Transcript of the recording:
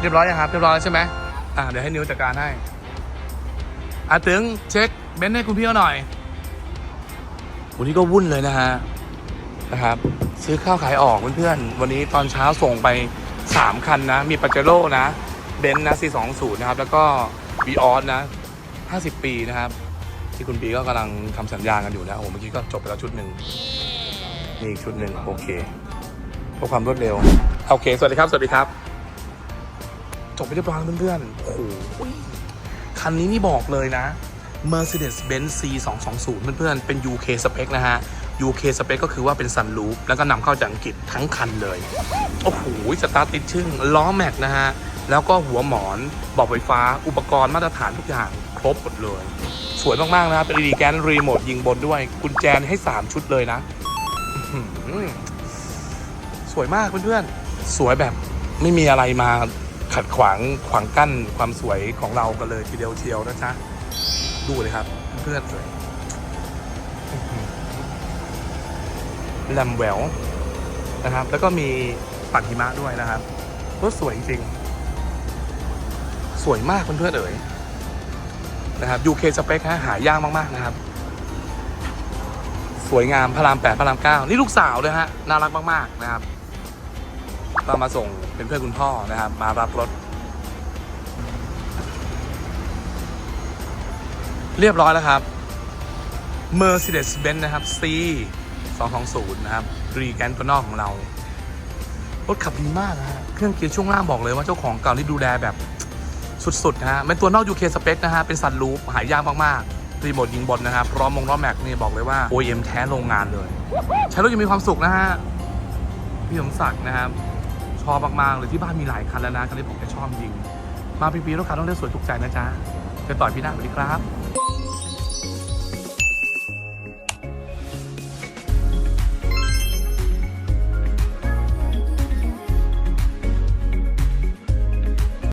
เรียบร้อยยังครับ เรียบร้อยแล้วใช่ไหมอ่าเดี๋ยวให้นิวจัดการให้อาตึงเช็คเบนซ์ให้คุณพี่เขาหน่อย วันนี้ก็วุ่นเลยนะฮะนะครับ ซื้อข้าวขายออกเพื่อนๆวันนี้ตอนเช้าส่งไป 3 คันนะ มีปาเจโร่นะเบนซ์นะ 420 นะครับ แล้วก็วีออสนะ 50 ปีนะครับ ที่คุณปีก็กำลังทำสัญญากันอยู่นะโอ้โหเมื่อกี้ก็จบไปแล้วชุดหนึ่งนี่อีกชุดหนึ่งโอเคเพื่อความรวดเร็ว โอเค สวัสดีครับ สวัสดีครับ จบไปเรียบร้อยแล้วเพื่อนๆ โอ้โห คันนี้นี่บอกเลยนะ Mercedes-Benz C 2 2 0 เพื่อนๆ เป็น UK spec นะฮะ UK spec ก็คือว่าเป็นซันรูฟแล้วก็นำเข้าจากอังกฤษทั้งคันเลย โอ้โห สตาร์ติดชึ่งล้อแม็กนะฮะ แล้วก็หัวหมอนบอกไฟฟ้าอุปกรณ์มาตรฐานทุกอย่างครบหมดเลย สวยมากๆนะครับเป็น LED แกนรีโมทยิงบนด้วย กุญแจให้ 3 ชุดเลยนะ สวยมากเพื่อนๆ สวยแบบไม่มีอะไรมา ขัดขวางขวางกั้นความสวยของเรากันเลยทีเดียวเชียวนะจ๊ะดูเลยครับ เพื่อนๆเลยแลมแววนะครับ แล้วก็มีปัดหิมะด้วยนะครับรถสวยจริงสวยมากเพื่อนๆเอ๋ยนะครับ UK สเปคฮะหายากมากๆนะครับ สวยงามพระรามแปดพระรามเก้านี่ลูกสาวเลยฮะน่ารักมากๆนะครับ ก็มาส่งเป็นเพื่อนคุณพ่อนะครับ มารับรถ เรียบร้อยแล้วครับ Mercedes-Benz นะครับ C 220นะครับรีแกนตัวนอกของเรา รถขับดีมากนะฮะเครื่องเกียร์ช่วงล่างบอกเลยว่าเจ้าของเก่าที่ดูแลแบบสุดๆนะฮะเป็นตัวนอก UK สเปคนะฮะเป็นสันลูปหายากมากๆรีโมทยิงบนนะครับล้อมมงล้อแม็กนี่บอกเลยว่า OEM แท้โรงงานเลย ใช้รถยังมีความสุขนะฮะพี่สมศักดิ์นะครับ อบมากๆเลยที่บ้านมีหลายคันแล้วนะคันนี้ผมจะชอบยิง มาปีๆรถคันต้องเลือกสวยถูกใจนะจ๊ะจะต่อยพี่หน้าสวัสดีครับ